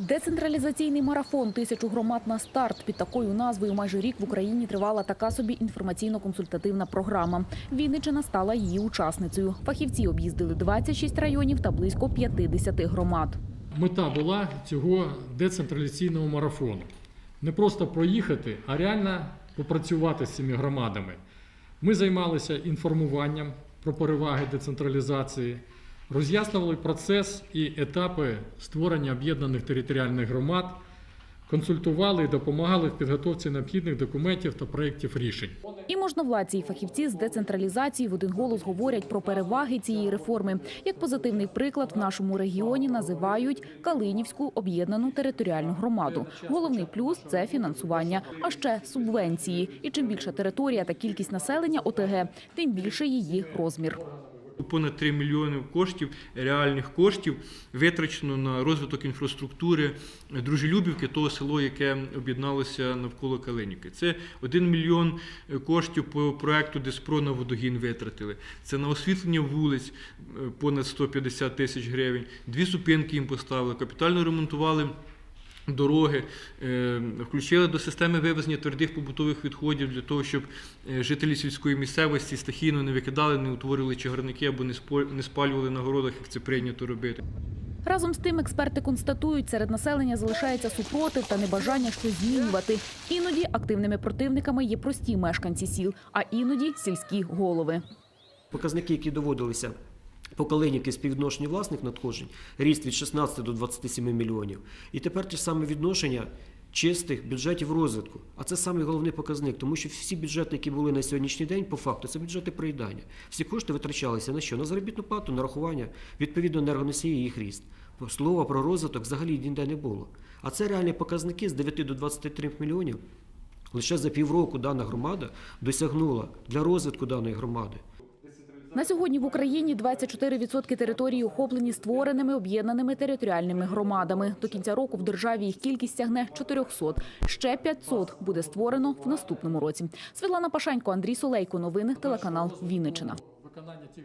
Децентралізаційний марафон тисячу громад на старт. Під такою назвою майже рік в Україні тривала така собі інформаційно-консультативна програма. Вінниччина стала її учасницею. Фахівці об'їздили 26 районів та близько 50 громад. Мета була цього децентралізаційного марафону. Не просто проїхати, а реально попрацювати з цими громадами. Ми займалися інформуванням про переваги децентралізації, роз'яснювали процес і етапи створення об'єднаних територіальних громад, консультували і допомагали в підготовці необхідних документів та проєктів рішень. І можновладці, і фахівці з децентралізації в один голос говорять про переваги цієї реформи. Як позитивний приклад в нашому регіоні називають Калинівську об'єднану територіальну громаду. Головний плюс це фінансування, а ще субвенції. І чим більша територія та кількість населення ОТГ, тим більше її розмір. Понад 3 мільйони коштів, реальних коштів, витрачено на розвиток інфраструктури Дружелюбівки, того село, яке об'єдналося навколо Калинівки. Це 1 мільйон коштів по проекту Диспро на водогін витратили. Це на освітлення вулиць е, понад 150 тисяч гривень. Дві зупинки їм поставили, капітально ремонтували. Дороги е, включили до системи вивезення твердих побутових відходів для того, щоб е, жителі сільської місцевості стихійно не викидали, не утворювали чагарники або не спалювали на городах, як це прийнято робити. Разом з тим, експерти констатують, серед населення залишається супротив та небажання щось змінювати. Іноді активними противниками є прості мешканці сіл, а іноді сільські голови. Показники, які доводилися по Калинівки співвідношення власних надходжень, ріст від 16 до 27 мільйонів. І тепер те ж саме відношення чистих бюджетів розвитку. А це самий головний показник, тому що всі бюджети, які були на сьогоднішній день, по факту, це бюджети проїдання. Всі кошти витрачалися на що? На заробітну плату, на рахування, відповідно енергоносії і їх ріст. Слова про розвиток взагалі ніде не було. А це реальні показники з 9 до 23 мільйонів. Лише за півроку дана громада досягнула для розвитку даної громади На сьогодні в Україні 24% території охоплені створеними об'єднаними територіальними громадами. До кінця року в державі їх кількість сягне 400. Ще 500 буде створено в наступному році. Світлана Пашенько, Андрій Солейко. Новини телеканал Вінниччина. Виконання цих